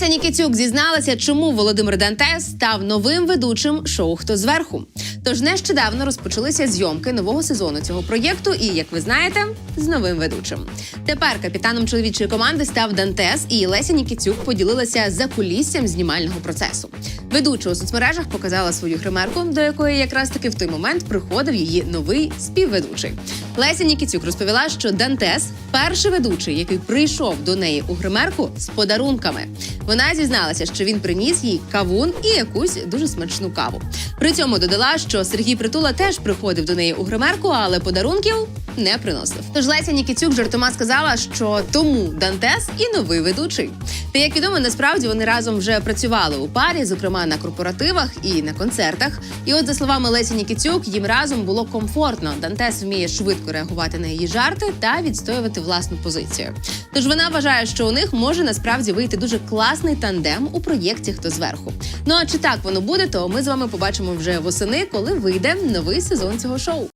Леся Нікітюк зізналася, чому Володимир Дантес став новим ведучим шоу Хто зверху. Тож нещодавно розпочалися зйомки нового сезону цього проєкту, і як ви знаєте, з новим ведучим. Тепер капітаном чоловічої команди став Дантес, і Леся Нікітюк поділилася за куліссям знімального процесу. Ведуча у соцмережах показала свою гримерку, до якої якраз таки в той момент приходив її новий співведучий. Леся Нікітюк розповіла, що Дантес перший ведучий, який прийшов до неї у гримерку з подарунками. Вона зізналася, що він приніс їй кавун і якусь дуже смачну каву. При цьому додала, що Сергій Притула теж приходив до неї у гримерку, але подарунків не приносив. Тож Леся Нікітюк жартома сказала, що тому Дантес і новий ведучий. Та як відомо, насправді вони разом вже працювали у парі, зокрема на корпоративах і на концертах. І от за словами Лесі Нікітюк, їм разом було комфортно. Дантес вміє швидко реагувати на її жарти та відстоювати власну позицію. Тож вона вважає, що у них може насправді вийти дуже класний тандем у проєкті Хто зверху. Ну а чи так воно буде, то ми з вами побачимо вже восени, коли вийде новий сезон цього шоу.